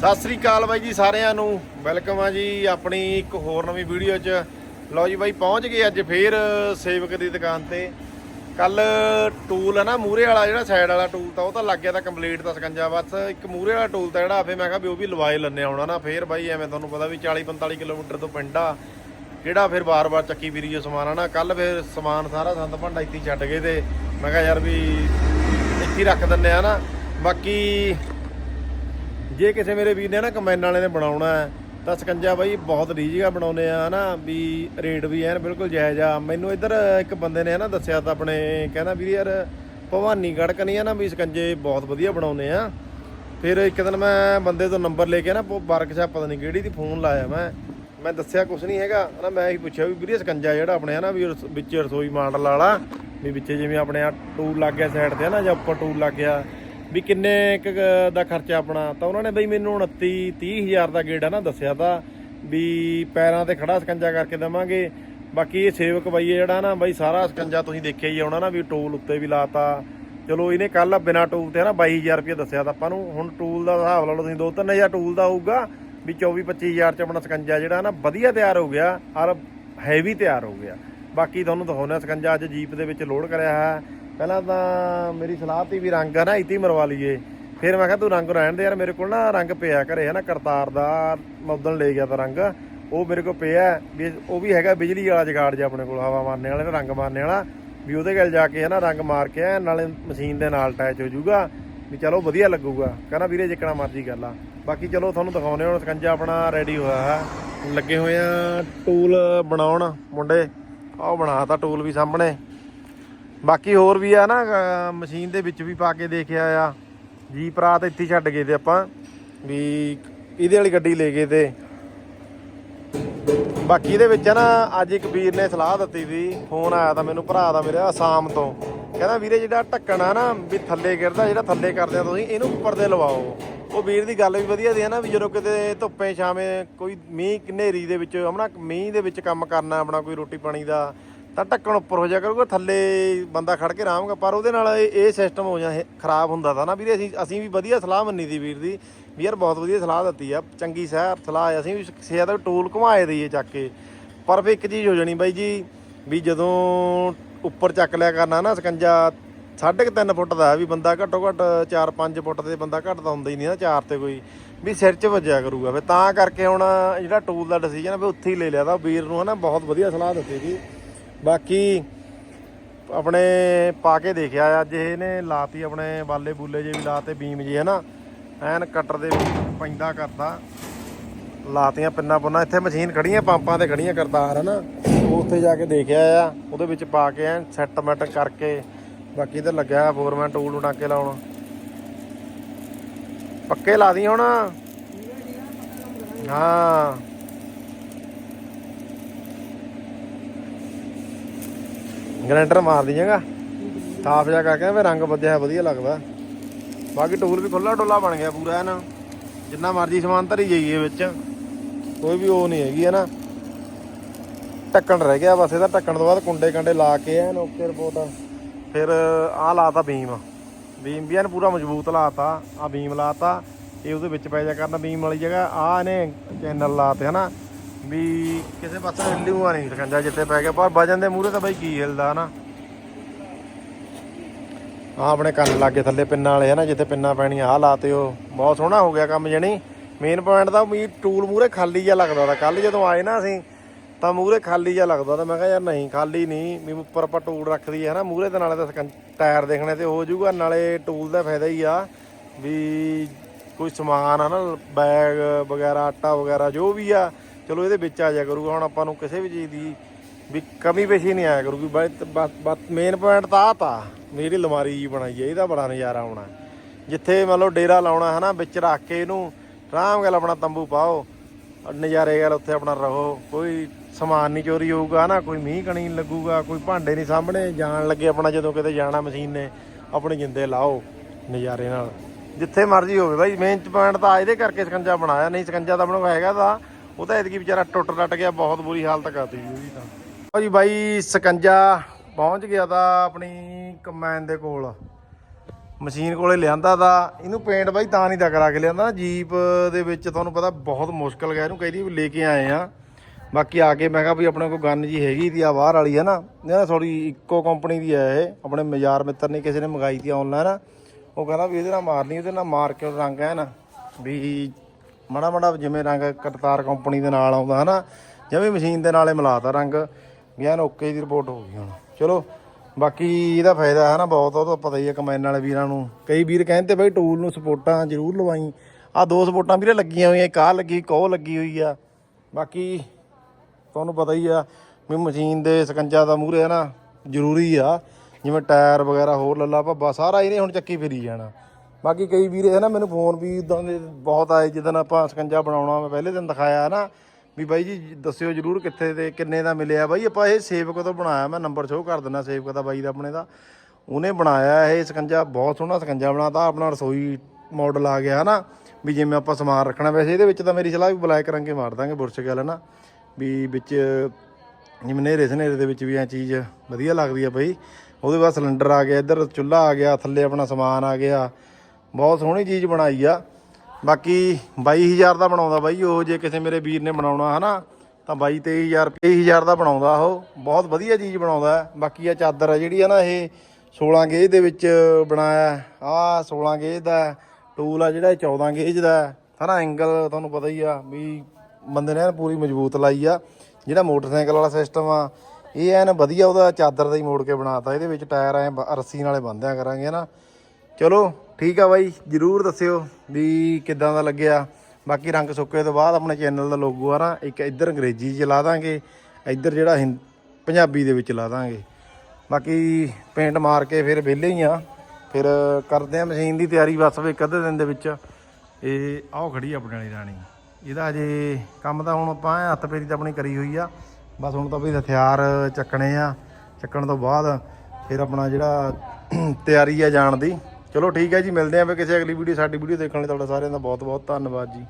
ਸਤਿ ਸ੍ਰੀ ਅਕਾਲ ਬਾਈ ਜੀ ਸਾਰਿਆਂ ਨੂੰ। ਵੈਲਕਮ ਆ ਜੀ ਆਪਣੀ ਇੱਕ ਹੋਰ ਨਵੀਂ ਵੀਡੀਓ 'ਚ। ਲਓ ਜੀ ਬਾਈ, ਪਹੁੰਚ ਗਏ ਅੱਜ ਫੇਰ ਸੇਵਕ ਦੀ ਦੁਕਾਨ ਤੇ। ਕੱਲ ਟੂਲ ਹੈ ਨਾ ਮੂਰੇ ਵਾਲਾ ਜਿਹੜਾ ਸਾਈਡ ਵਾਲਾ ਟੂਲ ਤਾਂ ਉਹ ਤਾਂ ਲੱਗ ਗਿਆ ਤਾਂ ਕੰਪਲੀਟ ਤਾਂ ਸਕੰਜਾ। ਬਸ ਇੱਕ ਮੂਰੇ ਵਾਲਾ ਟੂਲ ਤਾਂ ਜਿਹੜਾ ਆਪੇ ਮੈਂ ਕਿਹਾ ਵੀ ਉਹ ਵੀ ਲਵਾਏ ਲੰਨੇ ਆਉਣਾ ਨਾ ਫੇਰ ਬਾਈ ਐਵੇਂ ਤੁਹਾਨੂੰ ਪਤਾ ਵੀ 40 45 ਕਿਲੋਮੀਟਰ ਤੋਂ ਪਿੰਡ ਆ। ਕਿਹੜਾ ਫਿਰ ਬਾਰ-ਬਾਰ ਚੱਕੀ ਵੀਰੀ ਜੋ ਸਮਾਨ ਆ ਨਾ ਕੱਲ ਫਿਰ ਸਮਾਨ ਸਾਰਾ ਸੰਦ ਭੰਡਾ ਇੱਥੇ ਛੱਡ ਗਏ ਤੇ। ਮੈਂ ਕਿਹਾ ਯਾਰ ਵੀ ਇੱਥੇ ਰੱਖ ਦਿੰਨੇ ਆ ਨਾ ਬਾਕੀ ਜੇ ਕਿਸੇ ਮੇਰੇ ਵੀਰ ਨੇ ਨਾ ਕੰਬਾਈਨ ਵਾਲੇ ਨੇ ਬਣਾਉਣਾ ਹੈ, ਤਾਂ ਸਕੰਜਾ ਬਾਈ ਬਹੁਤ ਰੀਝਗਾ ਬਣਾਉਨੇ ਆ, ਹਨਾ, ਵੀ ਰੇਟ ਵੀ ਐਨ ਬਿਲਕੁਲ ਜਾਇਜ਼ ਆ। ਮੈਨੂੰ ਇੱਧਰ ਇੱਕ ਬੰਦੇ ਨੇ ਹਨਾ ਦੱਸਿਆ ਤਾਂ ਆਪਣੇ ਕਹਿੰਦਾ ਵੀਰ ਯਾਰ ਭਵਾਨੀ ਗੜਕ ਨਹੀਂ ਆ ਨਾ ਵੀ ਸਕੰਜੇ ਬਹੁਤ ਵਧੀਆ ਬਣਾਉਨੇ ਆ। ਫਿਰ ਇੱਕ ਦਿਨ ਮੈਂ ਬੰਦੇ ਤੋਂ ਨੰਬਰ ਲੈ ਕੇ ਨਾ ਵਰਕਸ਼ਾਪ ਪਤਾ ਨਹੀਂ ਕਿਹੜੀ ਦੀ ਫੋਨ ਲਾਇਆ ਮੈਂ। ਮੈਂ ਦੱਸਿਆ ਕੁਝ ਨਹੀਂ ਹੈਗਾ ਨਾ ਮੈਂ ਹੀ ਪੁੱਛਿਆ ਵੀ ਵੀਰੇ ਸਕੰਜਾ ਜਿਹੜਾ ਆਪਣੇ ਆ ਨਾ ਵੀ ਰਸ- ਵਿੱਚ ਰਸੋਈ ਮਾਡਲ ਵਾਲਾ, ਵੀ ਵਿੱਚ ਜਿਵੇਂ ਆਪਣੇ ਆ ਟੂਲ ਲੱਗ ਗਿਆ ਸਾਈਡ ਤੇ ਨਾ ਜਾਂ ਉੱਪਰ ਟੂਲ ਲੱਗ ਗਿਆ। ਵੀ ਕਿੰਨੇ ਕੁ ਦਾ ਖਰਚਾ ਆਪਣਾ? ਤਾਂ ਉਹਨਾਂ ਨੇ ਬਈ ਮੈਨੂੰ 29 30000 ਦਾ ਗੇੜਾ ਨਾ ਦੱਸਿਆ ਤਾਂ ਵੀ ਪੈਰਾਂ ਤੇ ਖੜਾ ਸਕੰਜਾ ਕਰਕੇ ਦਵਾਂਗੇ। ਬਾਕੀ ਇਹ ਸੇਵਕ ਬਾਈ ਜਿਹੜਾ ਨਾ ਬਾਈ ਸਾਰਾ ਸਕੰਜਾ ਤੁਸੀਂ ਦੇਖਿਆ ਹੀ ਆਉਣਾ ਨਾ ਵੀ ਟੂਲ ਉੱਤੇ ਵੀ ਲਾਤਾ। ਚਲੋ ਇਹਨੇ ਕੱਲ ਬਿਨਾ ਟੂਲ ਤੇ ਨਾ 22000 ਰੁਪਏ ਦੱਸਿਆ ਤਾਂ ਆਪਾਂ ਨੂੰ। ਹੁਣ ਟੂਲ ਦਾ ਹਿਸਾਬ ਲਾ ਲਓ ਤੁਸੀਂ 2-3000 ਟੂਲ ਦਾ ਹੋਊਗਾ ਵੀ 24-25000 ਚ ਆਪਣਾ ਸਕੰਜਾ ਜਿਹੜਾ ਨਾ ਵਧੀਆ ਤਿਆਰ ਹੋ ਗਿਆ ਔਰ ਹੈਵੀ ਤਿਆਰ ਹੋ ਗਿਆ। ਬਾਕੀ ਤੁਹਾਨੂੰ ਦਿਖਾਉਂਦਾ ਸਕੰਜਾ ਅੱਜ ਜੀਪ ਦੇ ਵਿੱਚ ਲੋਡ ਕਰਿਆ ਹੈ ਪਹਿਲਾਂ ਤਾਂ ਮੇਰੀ ਸਲਾਹ ਤੀ ਵੀ ਰੰਗ ਆ ਨਾ ਇੱਥੇ ਮਰਵਾ ਲਈਏ। ਫਿਰ ਮੈਂ ਕਿਹਾ ਤੂੰ ਰੰਗ ਰਹਿਣ ਦੇ ਯਾਰ, ਮੇਰੇ ਕੋਲ ਨਾ ਰੰਗ ਪਿਆ ਘਰੇ ਹੈ ਨਾ, ਕਰਤਾਰ ਦਾ ਮੈਂ ਉਦੋਂ ਲੈ ਗਿਆ ਤਾਂ ਰੰਗ। ਉਹ ਮੇਰੇ ਕੋਲ ਪਿਆ ਵੀ ਉਹ ਵੀ ਹੈਗਾ ਬਿਜਲੀ ਵਾਲਾ ਜਗਾੜ ਜਿਹਾ ਆਪਣੇ ਕੋਲ, ਹਵਾ ਮਾਰਨੇ ਵਾਲਾ ਤੇ ਰੰਗ ਮਾਰਨੇ ਵਾਲਾ। ਵੀ ਉਹਦੇ ਗੱਲ ਜਾ ਕੇ ਹੈ ਨਾ ਰੰਗ ਮਾਰ ਕੇ ਐਨ ਨਾਲੇ ਮਸ਼ੀਨ ਦੇ ਨਾਲ ਅਟੈਚ ਹੋ ਜਾਊਗਾ। ਵੀ ਚਲੋ ਵਧੀਆ ਲੱਗੂਗਾ। ਕਹਿੰਦਾ ਵੀਰੇ ਜਿੱਕਣਾ ਮਰਜ਼ੀ ਗੱਲ ਆ ਬਾਕੀ ਚਲੋ ਤੁਹਾਨੂੰ ਦਿਖਾਉਨੇ ਹੁਣ ਸਕੰਜਾ ਆਪਣਾ ਰੈਡੀ ਹੋਇਆ ਹੈ। ਲੱਗੇ ਹੋਏ ਆ ਟੂਲ ਬਣਾਉਣ ਮੁੰਡੇ। ਆਹ ਬਣਾਤਾ ਟੂਲ ਵੀ ਸਾਹਮਣੇ। ਬਾਕੀ ਹੋਰ ਵੀ ਆ ਨਾ ਮਸ਼ੀਨ ਦੇ ਵਿੱਚ ਵੀ ਪਾ ਕੇ ਦੇਖਿਆ ਆ। ਜੀਪ ਰਾਤ ਇੱਥੇ ਛੱਡ ਗਏ ਤੇ ਆਪਾਂ, ਵੀ ਇਹਦੇ ਵਾਲੀ ਗੱਡੀ ਲੈ ਗਏ ਤੇ। ਬਾਕੀ ਇਹਦੇ ਵਿੱਚ ਨਾ, ਅੱਜ ਇੱਕ ਵੀਰ ਨੇ ਸਲਾਹ ਦਿੱਤੀ ਸੀ, ਫੋਨ ਆਇਆ ਤਾਂ ਮੈਨੂੰ, ਭਰਾ ਦਾ ਮੇਰੇ ਆਸਾਮ ਤੋਂ। ਕਹਿੰਦਾ ਵੀਰੇ ਜਿਹੜਾ ਢੱਕਣ ਆ ਨਾ, ਵੀ ਥੱਲੇ ਗਿਰਦਾ, ਜਿਹੜਾ ਥੱਲੇ ਕਰਦੇ ਆ ਤੁਸੀਂ, ਇਹਨੂੰ ਉੱਪਰ ਦੇ ਲਵਾਓ। ਉਹ ਵੀਰ ਦੀ ਗੱਲ ਵੀ ਵਧੀਆ ਦੀ ਹੈ ਨਾ, ਵੀ ਜਦੋਂ ਕਿਤੇ ਧੁੱਪੇ ਛਾਵੇਂ ਕੋਈ ਮੀਂਹ, ਹਨੇਰੀ ਦੇ ਵਿੱਚ ਹਮਣਾ ਮੀਂਹ ਦੇ ਵਿੱਚ ਕੰਮ ਕਰਨਾ ਆਪਣਾ, ਕੋਈ ਰੋਟੀ ਪਾਣੀ ਦਾ ਤਾਂ ਢੱਕਣ ਉੱਪਰ ਹੋ ਜਾ ਕਰੂਗਾ, ਥੱਲੇ ਬੰਦਾ ਖੜ ਕੇ ਆਰਾਮਗਾ ਪਰ ਉਹਦੇ ਨਾਲ ਇਹ ਸਿਸਟਮ ਹੋ ਜਾ ਖਰਾਬ ਹੁੰਦਾ ਤਾਂ ਨਾ ਵੀਰੇ, ਅਸੀਂ ਅਸੀਂ ਵੀ ਵਧੀਆ ਸਲਾਹ ਮੰਨੀ ਦੀ ਵੀਰ ਦੀ, ਵੀ ਯਾਰ ਬਹੁਤ ਵਧੀਆ ਸਲਾਹ ਦਿੱਤੀ ਆ, ਚੰਗੀ ਸਹਿ ਸਲਾਹ ਅਸੀਂ ਵੀ ਸਿਆ ਦਾ ਟੂਲ ਘੁਮਾਏ ਦਈਏ ਚੱਕ ਕੇ। ਪਰ ਫਿਰ ਇੱਕ ਚੀਜ਼ ਹੋ ਜਾਣੀ ਬਾਈ ਜੀ, ਵੀ ਜਦੋਂ ਉੱਪਰ ਚੱਕ ਲਿਆ ਕਰਨਾ ਨਾ ਸਕੰਜਾ, ਸਾਢੇ ਕੁ ਤਿੰਨ ਫੁੱਟ ਦਾ ਵੀ ਬੰਦਾ ਘੱਟੋ ਘੱਟ 4-5 ਫੁੱਟ ਤੇ ਬੰਦਾ ਘੱਟ ਤਾਂ ਹੁੰਦਾ ਹੀ ਨਹੀਂ ਨਾ ਚਾਰ ਤੇ ਕੋਈ, ਵੀ ਸਿਰ 'ਚ ਵੱਜਿਆ ਕਰੂਗਾ। ਫਿਰ ਤਾਂ ਕਰਕੇ ਹੁਣ ਜਿਹੜਾ ਟੂਲ ਦਾ ਡਿਸੀਜਨ ਵੀ ਉੱਥੇ ਹੀ ਲੈ ਲਿਆ ਤਾਂ ਵੀਰ ਨੂੰ ਹਨਾ ਬਹੁਤ ਵਧੀਆ ਸਲਾਹ ਦਿੱਤੀ ਜੀ ਬਾਕੀ ਆਪਣੇ ਪਾ ਕੇ ਦੇਖਿਆ ਅੱਜ ਇਹਨੇ ਲਾਤੀ ਆਪਣੇ ਬਾਲੇ ਬੂਲੇ ਜੇ ਵੀ ਲਾਤੇ ਬੀਮ ਜੇ, ਹਨਾ? ਐਨ ਕਟਰ ਦੇ ਪੈਂਦਾ ਕਰਦਾ। ਲਾਤੀਆਂ ਪਿੰਨਾ ਪੁੰਨਾ, ਇੱਥੇ ਮਸ਼ੀਨ ਖੜੀਆਂ, ਪੰਪਾਂ ਤੇ ਖੜੀਆਂ ਕਰਤਾਰ, ਹਨਾ? ਉਹ ਉੱਥੇ ਜਾ ਕੇ ਦੇਖਿਆ ਆ, ਉਹਦੇ ਵਿੱਚ ਪਾ ਕੇ ਐਨ ਸੈਟਮੈਂਟ ਕਰਕੇ, ਬਾਕੀ ਇਧਰ ਲੱਗਿਆ ਫੋਰਮੈਨ ਟੂਲ ਉਡਾਕੇ ਲਾਉਣ। ਪੱਕੇ ਲਾ ਦੀ ਹੁਣ? ਹਾਂ। ਗਰੈਂਡਰ ਮਾਰ ਦੀਏਗਾ ਸਾਫ਼ ਜਿਹਾ ਕਰਕੇ ਫਿਰ ਰੰਗ ਵੱਧਿਆ ਵਧੀਆ ਲੱਗਦਾ। ਬਾਕੀ ਟੂਲ ਵੀ ਖੁੱਲਾ ਡੋਲਾ ਬਣ ਗਿਆ ਪੂਰਾ ਹੈ ਨਾ ਜਿੰਨਾ ਮਰਜ਼ੀ ਸਮਾਨ ਧਰੀ ਜਾਈਏ ਵਿੱਚ। ਕੋਈ ਵੀ ਉਹ ਨਹੀਂ ਹੈਗੀ ਹੈ ਨਾ ਢੱਕਣ ਰਹਿ ਗਿਆ ਬਸ, ਇਹਦਾ ਢੱਕਣ ਤੋਂ ਬਾਅਦ ਕੁੰਡੇ ਕੰਡੇ ਲਾ ਕੇ ਐਨ ਓਕੇ ਰਿਪੋਰਟ। ਫਿਰ ਆਹ ਲਾਤਾ ਬੀਮ। ਬੀਮ ਵੀ ਐਨ ਪੂਰਾ ਮਜ਼ਬੂਤ ਲਾਤਾ ਆ ਬੀਮ ਲਾਤਾ। ਇਹ ਉਹਦੇ ਵਿੱਚ ਪੈ ਜਾ ਕਰਨਾ ਬੀਮ ਵਾਲੀ ਜਗ੍ਹਾ ਆ ਇਹਨੇ ਚੈਨਲ ਲਾਤੇ, ਹਨਾ। ਵੀ ਕਿਸੇ ਪਾਸੇ ਹਿੱਲੂਗਾ ਨਹੀਂ ਸਕੰਜਾ ਜਿੱਥੇ ਪੈ ਗਿਆ। ਪਰ ਵਜਨ ਦੇ ਮੂਹਰੇ ਤਾਂ ਬਾਈ ਕੀ ਹਿਲਦਾ ਨਾ ਆ ਆਪਣੇ ਕੰਨ ਲਾਗੇ ਥੱਲੇ ਪਿੰਨਾਂ ਵਾਲੇ ਹਨਾ, ਜਿੱਥੇ ਪਿੰਨਾਂ ਪੈਣੀਆਂ ਆ ਲਾਤੇ ਉਹ। ਬਹੁਤ ਸੋਹਣਾ ਹੋ ਗਿਆ ਕੰਮ ਜਣੀ। ਮੇਨ ਪੁਆਇੰਟ ਦਾ ਵੀ ਟੂਲ ਮੂਹਰੇ ਖਾਲੀ ਜਿਹਾ ਲੱਗਦਾ ਤਾਂ। ਕੱਲ ਜਦੋਂ ਆਏ ਨਾ ਅਸੀਂ, ਤਾਂ ਮੂਹਰੇ ਖਾਲੀ ਜਿਹਾ ਲੱਗਦਾ ਤਾਂ ਮੈਂ ਕਿਹਾ ਯਾਰ ਨਹੀਂ, ਖਾਲੀ ਨਹੀਂ। ਵੀ ਉੱਪਰ ਆਪਾਂ ਟੂਲ ਰੱਖ ਹੈ ਨਾ ਮੂਹਰੇ ਦੇ ਨਾਲੇ ਤਾਂ ਸਕੰ- ਟਾਇਰ ਦੇਖਣੇ ਤੇ ਹੋ ਜਾਊਗਾ। ਨਾਲੇ ਟੂਲ ਦਾ ਫਾਇਦਾ ਹੀ ਆ ਵੀ ਕੋਈ ਸਮਾਨ ਆ ਨਾ ਬੈਗ ਵਗੈਰਾ, ਆਟਾ ਵਗੈਰਾ ਜੋ ਵੀ ਆ ਚਲੋ ਇਹਦੇ ਵਿੱਚ ਆ ਜਾ ਕਰੂਗਾ, ਹੁਣ ਆਪਾਂ ਨੂੰ ਕਿਸੇ ਵੀ ਚੀਜ਼ ਦੀ ਵੀ ਕਮੀ ਪੇਸ਼ੀ ਨਹੀਂ ਆਇਆ ਕਰੂਗੀ, ਬਸ ਮੇਨ ਪੁਆਇੰਟ ਤਾਂ ਆ ਤਾ ਮੇਰੀ ਅਲਮਾਰੀ ਜੀ ਬਣਾਈ ਹੈ ਇਹਦਾ ਬੜਾ ਨਜ਼ਾਰਾ ਆਉਣਾ। ਜਿੱਥੇ ਮਤਲਬ ਡੇਰਾ ਲਾਉਣਾ ਹੈ ਨਾ ਵਿੱਚ ਰੱਖ ਕੇ ਇਹਨੂੰ ਆਰਾਮ ਨਾਲ ਆਪਣਾ ਤੰਬੂ ਪਾਓ, ਨਜ਼ਾਰੇ ਗੱਲ ਉੱਥੇ ਆਪਣਾ ਰਹੋ, ਕੋਈ ਸਮਾਨ ਨਹੀਂ ਚੋਰੀ ਹੋਊਗਾ ਨਾ ਕੋਈ ਮੀਂਹ ਕਣੀ ਨੀ ਲੱਗੂਗਾ, ਕੋਈ ਭਾਂਡੇ ਨਹੀਂ ਸਾਹਮਣੇ, ਜਾਣ ਲੱਗੇ ਆਪਣਾ ਜਦੋਂ ਕਿਤੇ ਜਾਣਾ ਮਸ਼ੀਨ ਨੇ, ਆਪਣੇ ਜਿੰਦੇ ਲਾਓ ਨਜ਼ਾਰੇ ਨਾਲ। ਜਿੱਥੇ ਮਰਜ਼ੀ ਹੋਵੇ ਬਾਈ ਮੇਨ ਪੁਆਇੰਟ ਤਾਂ ਇਹਦੇ ਕਰਕੇ ਸਕੰਜਾ ਬਣਾਇਆ, ਨਹੀਂ ਸਕੰਜਾ ਤਾਂ ਆਪਣਾ ਹੈਗਾ ਤਾਂ। ਉਹ ਤਾਂ ਐਤਕੀ ਵਿਚਾਰਾ ਟੁੱਟ ਟੱਟ ਗਿਆ, ਬਹੁਤ ਬੁਰੀ ਹਾਲਤ ਕਰਤੀ ਜੀ ਉਹਦੀ ਤਾਂ। ਲਓ ਜੀ ਬਾਈ ਸਕੰਜਾ ਪਹੁੰਚ ਗਿਆ ਤਾਂ ਆਪਣੀ ਕਮੈਨ ਦੇ ਕੋਲ। ਮਸ਼ੀਨ ਕੋਲੇ ਲਿਆਂਦਾ ਦਾ ਇਹਨੂੰ ਪੇਂਟ ਬਾਈ ਤਾਂ ਨਹੀਂ ਦਾ ਕਰਾ ਕੇ ਲਿਆਂਦਾ, ਜੀਪ ਦੇ ਵਿੱਚ ਤੁਹਾਨੂੰ ਪਤਾ ਬਹੁਤ ਮੁਸ਼ਕਲ ਗਿਆ ਇਹਨੂੰ ਕਹਿੰਦੀ ਵੀ ਲੈ ਕੇ ਆਏ ਆ। ਬਾਕੀ ਆ ਕੇ ਮੈਂ ਕਿਹਾ ਵੀ ਆਪਣੇ ਕੋਲ ਗਨ ਜੀ ਹੈਗੀ ਦੀ ਆ, ਬਾਹਰ ਵਾਲੀ ਹੈ ਨਾ, ਇਹ ਨਾ ਥੋੜੀ ਇੱਕੋ ਕੰਪਨੀ ਦੀ ਹੈ ਇਹ, ਆਪਣੇ ਮਜ਼ਾਰ ਮਿੱਤਰ ਨੇ ਕਿਸੇ ਨੇ ਮੰਗਾਈ ਤੀ ਆਨਲਾਈਨ ਉਹ ਕਹਿੰਦਾ ਵੀ ਇਹਦੇ ਨਾਲ ਮਾਰਨੀ, ਉਹਦੇ ਨਾਲ ਮਾਰ ਕੇ ਰੰਗ ਹੈ ਨਾ ਵੀ ਮਾੜਾ ਮਾੜਾ ਜਿਵੇਂ ਰੰਗ ਕਰਤਾਰ ਕੰਪਨੀ ਦੇ ਨਾਲ ਆਉਂਦਾ ਹਨਾ, ਜਿਵੇਂ ਮਸ਼ੀਨ ਦੇ ਨਾਲੇ ਮਿਲਾਤਾ ਰੰਗ, ਵੀ ਐਨ ਓਕੇ ਦੀ ਰਿਪੋਰਟ ਹੋ ਗਈ ਹੁਣ। ਚਲੋ, ਬਾਕੀ ਇਹਦਾ ਫਾਇਦਾ ਹੈ ਨਾ ਬਹੁਤ, ਉਹ ਤਾਂ ਪਤਾ ਹੀ ਹੈ ਕਮੈਨ ਵਾਲੇ ਵੀਰਾਂ ਨੂੰ। ਕਈ ਵੀਰ ਕਹਿੰਦੇ ਬਈ ਟੂਲ ਨੂੰ ਸਪੋਰਟਾਂ ਜ਼ਰੂਰ ਲਵਾਈ। ਆ ਦੋ ਸਪੋਰਟਾਂ ਵੀਰੇ ਲੱਗੀਆਂ ਹੋਈਆਂ, ਇੱਕ ਆਹ ਲੱਗੀ, ਇੱਕ ਲੱਗੀ ਹੋਈ ਆ। ਬਾਕੀ ਤੁਹਾਨੂੰ ਪਤਾ ਹੀ ਆ ਵੀ ਮਸ਼ੀਨ ਦੇ ਸਕੰਜਾ ਦਾ ਮੂਹਰੇ ਹੈ ਨਾ ਜ਼ਰੂਰੀ ਆ। ਜਿਵੇਂ ਟਾਇਰ ਵਗੈਰਾ ਹੋਰ ਲੱਲਾ ਭੱਬਾ, ਸਾਰਾ ਇਹਨੇ ਹੁਣ ਚੱਕੀ ਫਿਰੀ ਜਾਣਾ। ਬਾਕੀ ਕਈ ਵੀਰ ਹੈ ਨਾ ਮੈਨੂੰ ਫੋਨ ਵੀ ਇਦਾਂ ਦੇ ਬਹੁਤ ਆਏ ਜਿੱਦਣ ਆਪਾਂ ਸਕੰਜਾ ਬਣਾਉਣਾ ਮੈਂ ਪਹਿਲੇ ਦਿਨ ਦਿਖਾਇਆ ਨਾ, ਵੀ ਬਾਈ ਜੀ ਦੱਸਿਓ ਜਰੂਰ ਕਿੱਥੇ ਤੇ ਕਿੰਨੇ ਦਾ ਮਿਲਿਆ। ਬਾਈ ਆਪਾਂ ਇਹ ਸੇਵਕ ਤੋਂ ਬਣਾਇਆ, ਮੈਂ ਨੰਬਰ ਸ਼ੋਅ ਕਰ ਦਿੰਦਾ ਸੇਵਕ ਦਾ, ਬਾਈ ਦਾ ਆਪਣੇ ਦਾ। ਉਹਨੇ ਬਣਾਇਆ ਇਹ ਸਕੰਜਾ, ਬਹੁਤ ਸੋਹਣਾ ਸਕੰਜਾ ਬਣਾਤਾ ਆਪਣਾ ਰਸੋਈ ਮਾਡਲ ਆ ਗਿਆ ਨਾ ਵੀ ਜਿਵੇਂ ਆਪਾਂ ਸਮਾਨ ਰੱਖਣਾ, ਵੈਸੇ ਇਹਦੇ ਵਿੱਚ ਤਾਂ ਮੇਰੀ ਸਲਾਹ ਵੀ ਬਲੈਕ ਰੰਗ ਕੇ ਮਾਰ ਦਾਂਗੇ, ਬੁਰਸ਼ ਗੱਲ ਨਾ ਵੀ ਵਿੱਚ ਜਿਵੇਂ ਨੇਰੇ ਸਨੇਰੇ ਦੇ ਵਿੱਚ ਵੀ ਐ ਚੀਜ਼ ਵਧੀਆ ਲੱਗਦੀ ਆ ਬਾਈ। ਉਹਦੇ ਬਾਅਦ ਸਿਲੰਡਰ ਆ ਗਿਆ, ਇੱਧਰ ਚੁੱਲ੍ਹਾ ਆ ਗਿਆ, ਥੱਲੇ ਆਪਣਾ ਸਮਾਨ ਆ ਗਿਆ ਬਹੁਤ ਸੋਹਣੀ ਚੀਜ਼ ਬਣਾਈ ਆ। ਬਾਕੀ 22000 ਦਾ ਬਣਾਉਂਦਾ ਬਾਈ, ਉਹ ਜੇ ਕਿਸੇ ਮੇਰੇ ਵੀਰ ਨੇ ਬਣਾਉਣਾ ਹਨਾ, ਤਾਂ 22 23000 23000 ਦਾ ਬਣਾਉਂਦਾ ਉਹ। ਬਹੁਤ ਵਧੀਆ ਚੀਜ਼ ਬਣਾਉਂਦਾ। ਬਾਕੀ ਆ ਚਾਦਰ ਆ ਜਿਹੜੀ ਆ ਨਾ, ਇਹ 16 ਗੇਜ ਦੇ ਵਿੱਚ ਬਣਾਇਆ। ਆ 16 ਗੇਜ ਦਾ, ਟੂਲ ਆ ਜਿਹੜਾ, ਇਹ 14 ਗੇਜ ਦਾ। ਹੈ। ਹਨਾ ਐਂਗਲ ਤੁਹਾਨੂੰ ਪਤਾ ਹੀ ਆ ਵੀ ਬੰਦੇ ਨੇ ਪੂਰੀ ਮਜ਼ਬੂਤ ਲਾਈ ਆ। ਜਿਹੜਾ ਮੋਟਰਸਾਈਕਲ ਵਾਲਾ ਸਿਸਟਮ ਆ, ਇਹ ਐਨ ਵਧੀਆ ਉਹਦਾ ਚਾਦਰ ਦਾ ਹੀ ਮੋੜ ਕੇ ਬਣਾਤਾ। ਇਹਦੇ ਵਿੱਚ ਟਾਇਰ ਐ ਰੱਸੀ ਨਾਲੇ ਬੰਨ੍ਹਿਆ ਕਰਾਂਗੇ ਨਾ ਚਲੋ ਠੀਕ ਆ ਬਾਈ, ਜਰੂਰ ਦੱਸਿਓ ਵੀ ਕਿੱਦਾਂ ਦਾ ਲੱਗਿਆ। ਬਾਕੀ ਰੰਗ ਸੁੱਕੇ ਤੋਂ ਬਾਅਦ ਆਪਣੇ ਚੈਨਲ ਦਾ ਲੋਗੋ ਆ ਨਾ, ਇੱਕ ਇੱਧਰ ਅੰਗਰੇਜ਼ੀ 'ਚ ਲਾ ਦਾਂਗੇ, ਇੱਧਰ ਜਿਹੜਾ ਹਿੰ- ਪੰਜਾਬੀ ਦੇ ਵਿੱਚ ਲਾ ਦਾਂਗੇ। ਬਾਕੀ ਪੇਂਟ ਮਾਰ ਕੇ ਫਿਰ ਵਿਹਲੇ ਹੀ ਆ। ਫਿਰ ਕਰਦੇ ਆ ਮਸ਼ੀਨ ਦੀ ਤਿਆਰੀ ਬਸ ਵੀ ਇੱਕ ਅੱਧੇ ਦਿਨ ਦੇ ਵਿੱਚ। ਇਹ ਆਹ ਖੜੀ ਆ ਆਪਣੇ ਵਾਲੀ ਰਾਣੀ। ਇਹਦਾ ਅਜੇ ਕੰਮ ਤਾਂ ਹੁਣ ਆਪਾਂ ਹੱਥ ਪੇਰੀ ਤਾਂ ਆਪਣੀ ਕਰੀ ਹੋਈ ਆ। ਬਸ ਹੁਣ ਤਾਂ ਵੀ ਹਥਿਆਰ ਚੱਕਣੇ ਆ। ਚੱਕਣ ਤੋਂ ਬਾਅਦ ਫਿਰ ਆਪਣਾ ਜਿਹੜਾ ਤਿਆਰੀ ਆ ਜਾਣ ਦੀ। ਚਲੋ ਠੀਕ ਹੈ ਜੀ, ਮਿਲਦੇ ਆਂ ਫਿਰ ਕਿਸੇ ਅਗਲੀ ਵੀਡੀਓ ਸਾਡੀ ਵੀਡੀਓ ਦੇਖਣ ਲਈ। ਤੁਹਾਡਾ ਸਾਰਿਆਂ ਦਾ ਬਹੁਤ ਬਹੁਤ ਧੰਨਵਾਦ ਜੀ।